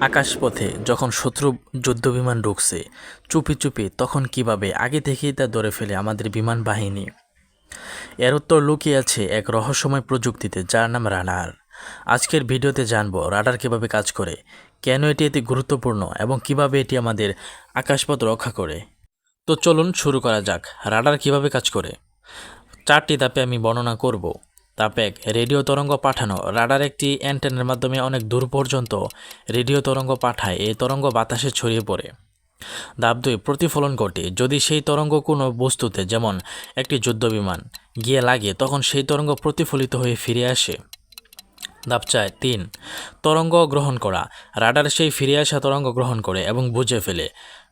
আকাশপথে যখন শত্রু যুদ্ধবিমান ঢুকছে, চুপি চুপি তখন কীভাবে আগে থেকেই তা ধরে ফেলে আমাদের বিমান বাহিনী? এর উত্তর লুকিয়ে আছে এক রহস্যময় প্রযুক্তিতে যার নাম রাডার। আজকের ভিডিওতে জানব রাডার কীভাবে কাজ করে, কেন এটি এতে গুরুত্বপূর্ণ এবং কীভাবে এটি আমাদের আকাশপথ রক্ষা করে। তো চলুন শুরু করা যাক, রাডার কীভাবে কাজ করে। চারটি ধাপে আমি বর্ণনা করব। ধাপ এক রেডিও তরঙ্গ পাঠানো। রাডার একটি অ্যান্টেনের মাধ্যমে অনেক দূর পর্যন্ত রেডিও তরঙ্গ পাঠায়। এই তরঙ্গ বাতাসে ছড়িয়ে পড়ে। ধাপ দুই, প্রতিফলন ঘটে। যদি সেই তরঙ্গ কোনো বস্তুতে, যেমন একটি যুদ্ধবিমান, গিয়ে লাগে, তখন সেই তরঙ্গ প্রতিফলিত হয়ে ফিরে আসে। ধাপ চায় তিন, তরঙ্গ গ্রহণ করা। রাডার সেই ফিরে আসা তরঙ্গ গ্রহণ করে এবং বুঝে ফেলে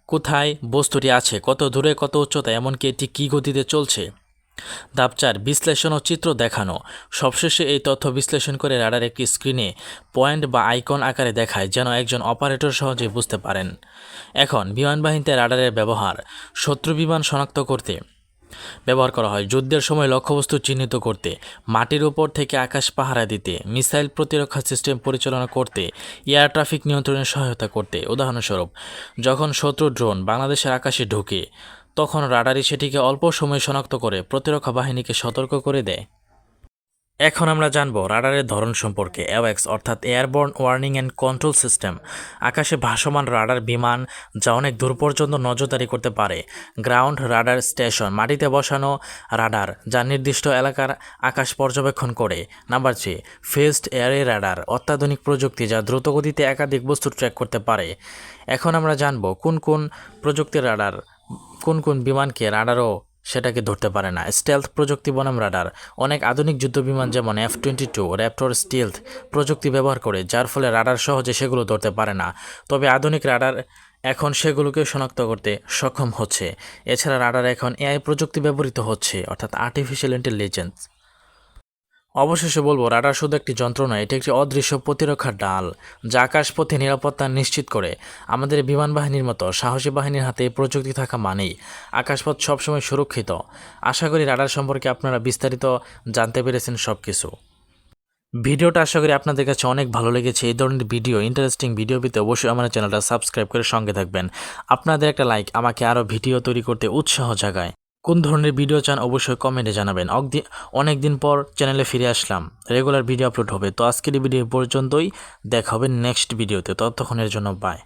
কোথায় বস্তুটি আছে, কত দূরে, কত উচ্চতা এমনকি এটি কী গতিতে চলছে। ধাপ চার, বিশ্লেষণ ও চিত্র দেখানো। সবশেষে এই তথ্য বিশ্লেষণ করে রাডার একটি স্ক্রিনে পয়েন্ট বা আইকন আকারে দেখায়, যেন একজন অপারেটর সহজে বুঝতে পারেন। এখন বিমানবাহিনীতে রাডারের ব্যবহার, শত্রু বিমান শনাক্ত করতে ব্যবহার করা হয়, যুদ্ধের সময় লক্ষ্যবস্তু চিহ্নিত করতে, মাটির উপর থেকে আকাশ পাহারা দিতে, মিসাইল প্রতিরক্ষা সিস্টেম পরিচালনা করতে, এয়ার ট্রাফিক নিয়ন্ত্রণে সহায়তা করতে। উদাহরণস্বরূপ, যখন শত্রু ড্রোন বাংলাদেশের আকাশে ঢোকে তখন রাডারি সেটিকে অল্প সময় শনাক্ত করে প্রতিরক্ষা বাহিনীকে সতর্ক করে দেয়। এখন আমরা জানব রাডারের ধরন সম্পর্কে। অ্যাওয়াক্স অর্থাৎ airborne warning and control system. আকাশে ভাসমান রাডার বিমান যা অনেক দূর পর্যন্ত নজরদারি করতে পারে। গ্রাউন্ড রাডার স্টেশন, মাটিতে বসানো রাডার যা নির্দিষ্ট এলাকার আকাশ পর্যবেক্ষণ করে। নাম্বার থ্রি ফেস্ট এয়ারে রাডার অত্যাধুনিক প্রযুক্তি যা দ্রুতগতিতে একাধিক বস্তু ট্র্যাক করতে পারে। এখন আমরা জানব কোন কোন প্রযুক্তির রাডার কোন কোন বিমানকে রাডারও সেটাকে ধরতে পারে না। স্টেলথ প্রযুক্তি বনাম রাডার। অনেক আধুনিক যুদ্ধ বিমান যেমন F twenty two Raptor stealth প্রযুক্তি ব্যবহার করে, যার ফলে রাডার সহজে সেগুলো ধরতে পারে না। তবে আধুনিক রাডার এখন সেগুলোকে শনাক্ত করতে সক্ষম হচ্ছে। এছাড়া রাডার এখন এআই প্রযুক্তি ব্যবহৃত হচ্ছে, অর্থাৎ আর্টিফিশিয়াল ইন্টেলিজেন্স অবশেষে বলব, রাডার শুধু একটি যন্ত্র নয়, এটি একটি অদৃশ্য প্রতিরক্ষার ডাল, যা আকাশপথে নিরাপত্তা নিশ্চিত করে। আমাদের বিমান বাহিনীর মতো সাহসী বাহিনীর হাতে প্রযুক্তি থাকা মানেই আকাশপথ সবসময় সুরক্ষিত। আশা করি রাডার সম্পর্কে আপনারা বিস্তারিত জানতে পেরেছেন সব কিছু ভিডিওটা আশা করি আপনাদের কাছে অনেক ভালো লেগেছে। এই ধরনের ভিডিও ইন্টারেস্টিং ভিডিও পেতে অবশ্যই আমার চ্যানেলটা সাবস্ক্রাইব করে সঙ্গে থাকবেন। আপনাদের একটা লাইক আমাকে আরও ভিডিও তৈরি করতে উৎসাহ জাগায়। কোন ধরনের ভিডিও চান অবশ্যই কমেন্টে জানাবেন। অনেক দিন পর চ্যানেলে ফিরে আসলাম। রেগুলার ভিডিও আপলোড হবে। তো আজকের ভিডিও পর্যন্তই। দেখা হবে নেক্সট ভিডিওতে। ততক্ষণের জন্য বাই।